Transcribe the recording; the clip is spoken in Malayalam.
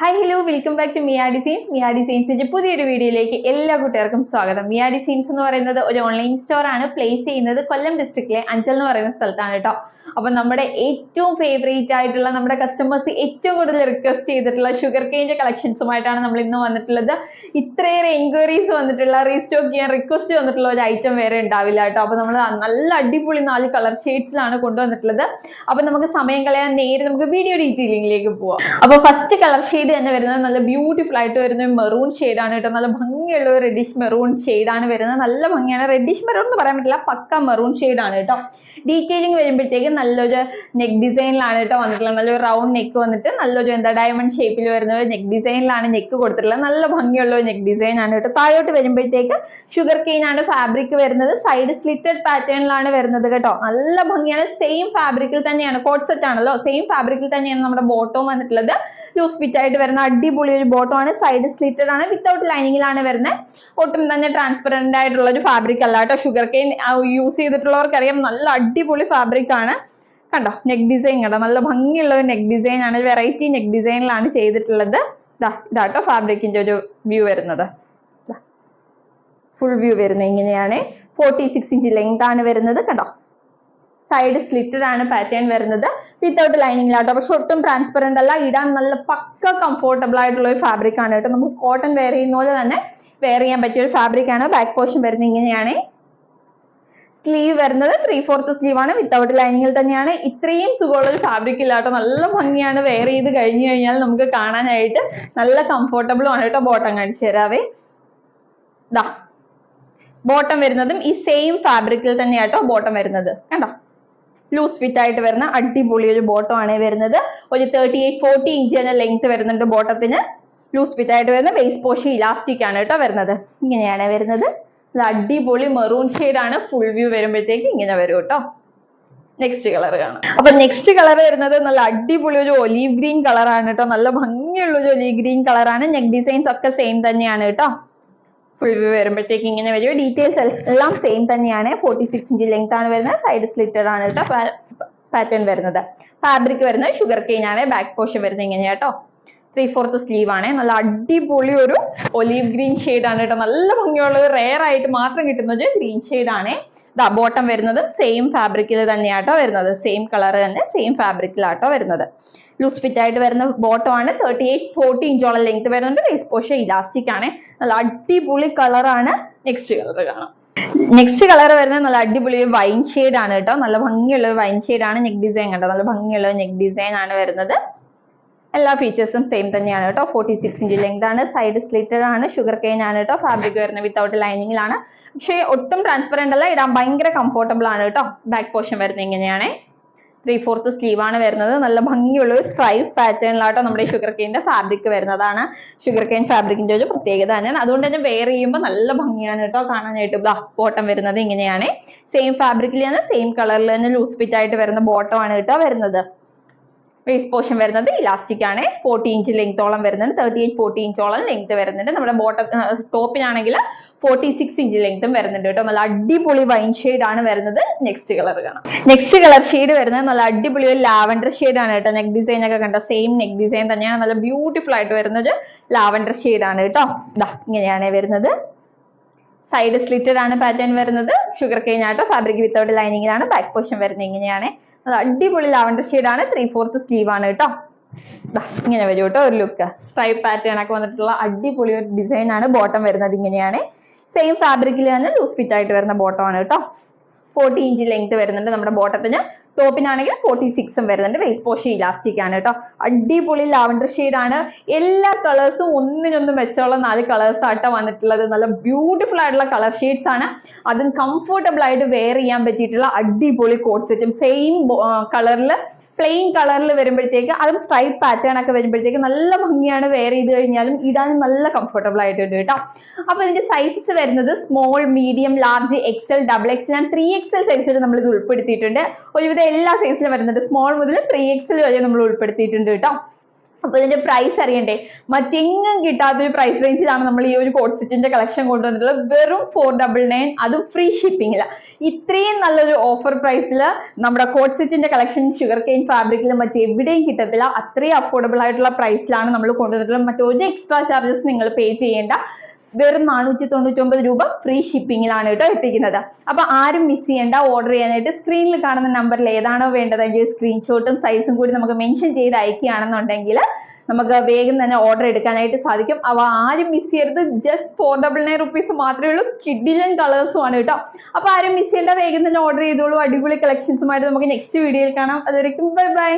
Hi hello welcome back to Mia designs Mia ഡിസൈൻസിന്റെ പുതിയൊരു വീഡിയോയിലേക്ക് എല്ലാ കൂട്ടുകാർക്കും സ്വാഗതം. മിയാ ഡിസൈൻസ് എന്ന് പറയുന്നത് ഒരു ഓൺലൈൻ സ്റ്റോർ ആണ്. പ്ലേസ് ചെയ്യുന്നത് കൊല്ലം ഡിസ്ട്രിക്റ്റിലെ അഞ്ചൽ എന്ന് പറയുന്ന സ്ഥലത്താണ് കേട്ടോ. അപ്പൊ നമ്മുടെ ഏറ്റവും ഫേവറേറ്റ് ആയിട്ടുള്ള നമ്മുടെ കസ്റ്റമേഴ്സ് ഏറ്റവും കൂടുതൽ റിക്വസ്റ്റ് ചെയ്തിട്ടുള്ള ഷുഗർ കെയിന്റെ കളക്ഷൻസുമായിട്ടാണ് നമ്മൾ ഇന്ന് വന്നിട്ടുള്ളത്. ഇത്രയേറെ എൻക്വയറീസ് വന്നിട്ടുള്ള റീസ്റ്റോക്ക് ചെയ്യാൻ റിക്വസ്റ്റ് വന്നിട്ടുള്ള ഒരു ഐറ്റം വേറെ ഉണ്ടാവില്ല കേട്ടോ. അപ്പൊ നമ്മൾ നല്ല അടിപൊളി നാല് കളർ ഷെയ്ഡ്സിലാണ് കൊണ്ടുവന്നിട്ടുള്ളത്. അപ്പൊ നമുക്ക് സമയം കളയാൻ നേരെ നമുക്ക് വീഡിയോ ഡീറ്റെയിലിംഗിലേക്ക് പോവാം. അപ്പൊ ഫസ്റ്റ് കളർ ഷെയ്ഡ് തന്നെ വരുന്നത്. നല്ല ബ്യൂട്ടിഫുൾ ആയിട്ട് വരുന്ന മെറൂൺ ആണ് കേട്ടോ. നല്ല ഭംഗിയുള്ള ഒരു റെഡിഷ് മെറൂൺ ആണ് വരുന്നത്. നല്ല ഭംഗിയാണ്. റെഡിഷ് മെറൂൺ എന്ന് പറയാൻ പറ്റില്ല. പക്ക മെറൂൺ ആണ് കേട്ടോ. ഡീറ്റെയിലിംഗ് വരുമ്പോഴത്തേക്കും നല്ലൊരു നെക്ക് ഡിസൈനിലാണ് കേട്ടോ വന്നിട്ടുള്ളത്. നല്ലൊരു റൗണ്ട് നെക്ക് വന്നിട്ട് നല്ലൊരു എന്താ ഡയമണ്ട് ഷേപ്പിൽ വരുന്ന ഒരു നെക്ക് ഡിസൈനിലാണ് നെക്ക് കൊടുത്തിട്ടുള്ളത്. നല്ല ഭംഗിയുള്ള നെക്ക് ഡിസൈൻ ആണ് കേട്ടോ. താഴോട്ട് വരുമ്പോഴത്തേക്ക് ഷുഗർ കെയിൻ ആണ് ഫാബ്രിക് വരുന്നത്. സൈഡ് സ്ലിറ്റഡ് പാറ്റേണിലാണ് വരുന്നത് കേട്ടോ. നല്ല ഭംഗിയാണ്. സെയിം ഫാബ്രിക്കിൽ തന്നെയാണ്. കോട്ട് സെറ്റ് ആണല്ലോ സെയിം ഫാബ്രിക്കിൽ തന്നെയാണ് നമ്മുടെ ബോട്ടവും വന്നിട്ടുള്ളത്. ലൂസ് ഫിറ്റ് ആയിട്ട് വരുന്ന അടിപൊളി ഒരു ബോട്ടം ആണ്. സൈഡ് സ്ലിറ്റഡ് ആണ്. വിത്തൗട്ട് ലൈനിങ്ങിലാണ് വരുന്നത്. ഒട്ടും തന്നെ ട്രാൻസ്പെറന്റ് ആയിട്ടുള്ള ഒരു ഫാബ്രിക് അല്ല കേട്ടോ. ഷുഗർ കെയിൻ യൂസ് ചെയ്തിട്ടുള്ളവർക്കറിയാം. നല്ല അടിപൊളി ഫാബ്രിക് ആണ്. കണ്ടോ? നെക്ക് ഡിസൈൻ കണ്ടോ? നല്ല ഭംഗിയുള്ള ഒരു നെക്ക് ഡിസൈൻ ആണ്. വെറൈറ്റി നെക്ക് ഡിസൈനിലാണ് ചെയ്തിട്ടുള്ളത്. ഇതാട്ടോ ഫാബ്രിക്കിന്റെ ഒരു വ്യൂ വരുന്നത്. ഫുൾ വ്യൂ വരുന്നത് ഇങ്ങനെയാണ്. ഫോർട്ടി സിക്സ് ഇഞ്ച് ലെങ്ത് ആണ് വരുന്നത്. കണ്ടോ? സൈഡ് സ്ലിറ്റഡ് ആണ് പാറ്റേൺ വരുന്നത്. വിത്തൗട്ട് ലൈനിങ്ങിലാട്ടോ പക്ഷെ ഒട്ടും ട്രാൻസ്പെറന്റ് അല്ല. ഇടാൻ നല്ല പക്ക കംഫോർട്ടബിൾ ആയിട്ടുള്ള ഒരു ഫാബ്രിക് ആണ് കേട്ടോ. നമുക്ക് കോട്ടൺ വെയർ ചെയ്യുന്ന പോലെ തന്നെ വെയർ ചെയ്യാൻ പറ്റിയ ഒരു ഫാബ്രിക് ആണ്. ബാക്ക് പോർഷൻ വരുന്നത് ഇങ്ങനെയാണ്. സ്ലീവ് വരുന്നത് ത്രീ ഫോർത്ത് സ്ലീവ് ആണ് വിത്തൗട്ട് ലൈനിങ്ങിൽ തന്നെയാണ്. ഇത്രയും സുഖമുള്ള ഒരു ഫാബ്രിക് ഇല്ലാട്ടോ നല്ല ഭംഗിയാണ്. വെയർ ചെയ്ത് കഴിഞ്ഞു കഴിഞ്ഞാൽ നമുക്ക് കാണാനായിട്ട് നല്ല കംഫോർട്ടബിളും ആണ് കേട്ടോ ബോട്ടം കാണിച്ചു തരാവേ. ദാ. ബോട്ടം വരുന്നതും ഈ സെയിം ഫാബ്രിക്കിൽ തന്നെയാട്ടോ ബോട്ടം വരുന്നത്. കണ്ടോ? ലൂസ് ഫിറ്റ് ആയിട്ട് വരുന്ന അടിപൊളി ഒരു ബോട്ടം ആണ് വരുന്നത്. ഒരു തേർട്ടി എയ്റ്റ് ഫോർട്ടി ഇഞ്ച് തന്നെ ലെങ്ത് വരുന്നുണ്ട് ബോട്ടത്തിന് ലൂസ് ഫിറ്റ് ആയിട്ട് വരുന്ന ബേസ് പോഷൻ ഇലാസ്റ്റിക് ആണ് കേട്ടോ വരുന്നത്. ഇങ്ങനെയാണ് വരുന്നത്. അടിപൊളി മെറൂൺ ആണ്. ഫുൾ വ്യൂ വരുമ്പോഴത്തേക്ക് ഇങ്ങനെ വരും കേട്ടോ. നെക്സ്റ്റ് കളർ കാണാം. അപ്പൊ നെക്സ്റ്റ് കളർ വരുന്നത് നല്ല അടിപൊളി ഒരു ഒലീവ് ഗ്രീൻ കളർ ആണ് കേട്ടോ. നല്ല ഭംഗിയുള്ള ഒരു ഒലീവ് ഗ്രീൻ കളർ ആണ്. നെക്ക് ഡിസൈൻസ് ഒക്കെ സെയിം തന്നെയാണ് കേട്ടോ. ഫുൾ വ്യൂ വരുമ്പോഴത്തേക്ക് ഇങ്ങനെ വരും. ഡീറ്റെയിൽസ് എല്ലാം സെയിം തന്നെയാണ്. ഫോർട്ടി സിക്സ് ഇഞ്ച് ലെങ്ത് ആണ് വരുന്നത്. സൈഡ് സ്ലിറ്റഡ് ആണ് കേട്ടോ. പാറ്റേൺ വരുന്നത്. ഫാബ്രിക് വരുന്നത് ഷുഗർ കെയിൻ ആണ്. ബാക്ക് പോർഷൻ വരുന്നത് ഇങ്ങനെയാ കേട്ടോ. ത്രീ ഫോർത്ത് സ്ലീവ് ആണ്. നല്ല അടിപൊളി ഒരു ഒലീവ് ഗ്രീൻ ഷെയ്ഡ് ആണ് കേട്ടോ. നല്ല ഭംഗിയുള്ള റെയർ ആയിട്ട് മാത്രം കിട്ടുന്നത് ഗ്രീൻ ഷെയ്ഡ് ആണ്. ദാ ബോട്ടം വരുന്നത് സെയിം ഫാബ്രിക്കിൽ തന്നെയാട്ടോ വരുന്നത്. സെയിം കളർ തന്നെ സെയിം ഫാബ്രിക്കിലാട്ടോ വരുന്നത്. ലൂസ് ഫിറ്റ് ആയിട്ട് വരുന്ന ബോട്ടം ആണ്. തേർട്ടി എയ്റ്റ് ഫോർട്ടി ഇഞ്ചോളം ലെങ്ത് വരുന്നുണ്ട്. വേസ്റ്റ് പോഷൻ ഇലാസ്റ്റിക് ആണ്. നല്ല അടിപൊളി കളറാണ് നെക്സ്റ്റ് കളർ കാണാം. നെക്സ്റ്റ് കളർ വരുന്നത് നല്ല അടിപൊളി വൈൻ ഷെയ്ഡ് ആണ് കേട്ടോ നല്ല ഭംഗിയുള്ള വൈൻ ഷെയ്ഡ് ആണ്. നെക്ക് ഡിസൈൻ കണ്ടോ? നല്ല ഭംഗിയുള്ള നെക്ക് ഡിസൈൻ ആണ് വരുന്നത്. എല്ലാ ഫീച്ചേഴ്സും സെയിം തന്നെയാണ് കേട്ടോ. ഫോർട്ടി സിക്സ് ഇഞ്ച് ലെങ്ത് ആണ് സൈഡ് സ്ലിറ്റഡ് ആണ് ഷുഗർ കെയിൻ ആണ് കേട്ടോ. ഫാബ്രിക് വരുന്നത് വിത്തൗട്ട് ലൈനിങ്ങിലാണ് പക്ഷേ ഒട്ടും ട്രാൻസ്പെറന്റ് അല്ല ഇടാൻ ഭയങ്കര കംഫോർട്ടബിൾ ആണ് കേട്ടോ. ബാക്ക് പോർഷൻ വരുന്നത് ഇങ്ങനെയാണ്. ത്രീ ഫോർത്ത് സ്ലീവ് ആണ് വരുന്നത്. നല്ല ഭംഗിയുള്ള ഒരു സ്ട്രൈപ്പ് പാറ്റേണിലാട്ടോ നമ്മുടെ ഷുഗർ കെയിന്റെ ഫാബ്രിക് വരുന്നതാണ്. ഷുഗർ കെയിൻ ഫാബ്രിക്കിന്റെ ഒരു പ്രത്യേകത തന്നെയാണ്. അതുകൊണ്ട് തന്നെ വെയർ ചെയ്യുമ്പോൾ നല്ല ഭംഗിയാണ് കേട്ടോ കാണാനായിട്ട്. ബോട്ടം വരുന്നത് ഇങ്ങനെയാണ്. സെയിം ഫാബ്രിക്കിൽ തന്നെ സെയിം കളറിൽ തന്നെ ലൂസ് ഫിറ്റ് ആയിട്ട് വരുന്ന ബോട്ടം ആണ് കേട്ടോ വരുന്നത്. വേസ്റ്റ് പോർഷൻ വരുന്നത് ഇലാസ്റ്റിക് ആണ്. ഫോർട്ടി ഇഞ്ച് ലെങ്ത്തോളം വരുന്നുണ്ട്. തേർട്ടി എയ്റ്റ് ഫോർട്ടി ഇഞ്ചോളം ലെങ്ത് വരുന്നുണ്ട്. നമ്മുടെ ബോട്ടം ടോപ്പിനാണെങ്കിൽ ഫോർട്ടി സിക്സ് ഇഞ്ച് ലെങ്തും വരുന്നുണ്ട് കേട്ടോ. നല്ല അടിപൊളി വൈൻ ഷെയ്ഡ് ആണ് വരുന്നത്. നെക്സ്റ്റ് കളർ കാണാം. നെക്സ്റ്റ് കളർ ഷെയ്ഡ് വരുന്നത് നല്ല അടിപൊളി ഒരു ലാവൻഡർ ഷെയ്ഡ് ആണ് കേട്ടോ. നെക്ക് ഡിസൈൻ ഒക്കെ കണ്ട സെയിം നെക്ക് ഡിസൈൻ തന്നെയാണ്. നല്ല ബ്യൂട്ടിഫുൾ ആയിട്ട് വരുന്നത് ലാവൻഡർ ഷെയ്ഡ് ആണ് കേട്ടോ. ഇതാ ഇങ്ങനെയാണ് വരുന്നത്. സൈഡ് സ്ലിറ്റഡ് ആണ് പാറ്റേൺ വരുന്നത്. ഷുഗർ കെയിൻ ആട്ടോ. ഫാബ്രിക് വിത്തൗട്ട് ലൈനിങ്ങിലാണ് ബാക്ക് പോർഷൻ വരുന്നത് ഇങ്ങനെയാണ്. അത് അടിപൊളി ലാവൻഡർ ആണ്. ത്രീ ഫോർത്ത് സ്ലീവ് ആണ് കേട്ടോ ഇങ്ങനെ വരും കേട്ടോ ഒരു ലുക്ക് സ്ട്രൈപ്പ് പാറ്റേൺ ഒക്കെ വന്നിട്ടുള്ള അടിപൊളി ഒരു ഡിസൈൻ ആണ്. ബോട്ടം വരുന്നത് ഇങ്ങനെയാണ്. സെയിം ഫാബ്രിക്കിൽ തന്നെ ലൂസ് ഫിറ്റ് ആയിട്ട് വരുന്ന ബോട്ടം ആണ് കേട്ടോ ഫോർട്ടി ഇഞ്ച് ലെങ്ത് വരുന്നുണ്ട് നമ്മുടെ ബോട്ടത്തിന് ടോപ്പിനാണെങ്കിൽ ഫോർട്ടി സിക്സും വരുന്നുണ്ട്. വേസ്റ്റ് പോഷി ഇലാസ്റ്റിക് ആണ് കേട്ടോ അടിപൊളി ലാവൻഡർ ആണ്. എല്ലാ കളേഴ്സും ഒന്നിനൊന്ന് മെച്ചമുള്ള നാല് കളേഴ്സ് ആട്ടോ വന്നിട്ടുള്ളത്. നല്ല ബ്യൂട്ടിഫുൾ ആയിട്ടുള്ള കളർ ഷെയ്ഡ്സ് ആണ്. അതും കംഫർട്ടബിൾ ആയിട്ട് വെയർ ചെയ്യാൻ പറ്റിയിട്ടുള്ള അടിപൊളി കോട്ട് സെറ്റും സെയിം കളറിൽ പ്ലെയിൻ കളറിൽ വരുമ്പോഴത്തേക്ക് അതും സ്ട്രൈപ്പ് പാറ്റേൺ ഒക്കെ വരുമ്പോഴത്തേക്ക് നല്ല ഭംഗിയാണ് വെയർ ചെയ്ത് കഴിഞ്ഞാലും ഇതാണ് നല്ല കംഫർട്ടബിൾ ആയിട്ടുണ്ട് കേട്ടോ. അപ്പൊ ഇതിന്റെ സൈസസ് വരുന്നത് small medium large XL double XL and three XL സൈസിൽ നമ്മൾ ഇത് ഉൾപ്പെടുത്തിയിട്ടുണ്ട്. ഒരുവിധം എല്ലാ സൈസിലും വരുന്നുണ്ട് സ്മോൾ മുതൽ ത്രീ എക്സൽ വരെ നമ്മൾ ഉൾപ്പെടുത്തിയിട്ടുണ്ട് കേട്ടോ. അപ്പൊ ഇതിന്റെ പ്രൈസ് അറിയണ്ടേ? മറ്റെങ്ങും കിട്ടാത്ത കിട്ടാത്തൊരു പ്രൈസ് റേഞ്ചിലാണ് നമ്മൾ ഈ ഒരു കോഡ് സെറ്റിന്റെ കളക്ഷൻ കൊണ്ടുവന്നിട്ടുള്ളത്. വെറും ഫോർ ഡബിൾ നയൻ അതും ഫ്രീ ഷിപ്പിംഗിൽ ഇത്രയും നല്ലൊരു ഓഫർ പ്രൈസിൽ നമ്മുടെ കോഡ് സെറ്റിന്റെ കളക്ഷൻ ഷുഗർ കെയിൻ ഫാബ്രിക്കിൽ മറ്റെവിടെയും കിട്ടത്തില്ല. അത്രയും അഫോർഡബിൾ ആയിട്ടുള്ള പ്രൈസിലാണ് നമ്മൾ കൊണ്ടുവന്നിട്ടുള്ളത്. മറ്റൊരു എക്സ്ട്രാ ചാർജസ് നിങ്ങൾ പേ ചെയ്യേണ്ട. വെറും നാനൂറ്റി തൊണ്ണൂറ്റി രൂപ ഫ്രീ ഷിപ്പിംഗിലാണ് കേട്ടോ എത്തിക്കുന്നത്. അപ്പൊ ആരും മിസ് ചെയ്യേണ്ട ഓർഡർ ചെയ്യാനായിട്ട് സ്ക്രീനിൽ കാണുന്ന നമ്പറിൽ ഏതാണോ വേണ്ടത് അതിന്റെ സ്ക്രീൻഷോട്ടും സൈസും കൂടി നമുക്ക് മെൻഷൻ ചെയ്ത് അയക്കുകയാണെന്നുണ്ടെങ്കിൽ നമുക്ക് വേഗം തന്നെ ഓർഡർ എടുക്കാനായിട്ട് സാധിക്കും. അവ ആരും മിസ് ചെയ്യരുത് just four double nine rupees മാത്രമേ ഉള്ളൂ. കിഡിലൻ കളേഴ്സും ആണ് കേട്ടോ. അപ്പൊ ആരും മിസ് ചെയ്യേണ്ട വേഗം തന്നെ ഓർഡർ ചെയ്തോളൂ. അടിപൊളി കളക്ഷൻസുമായിട്ട് നമുക്ക് നെക്സ്റ്റ് വീഡിയോയിൽ കാണാം. അതുവരെയും ബൈ ബൈ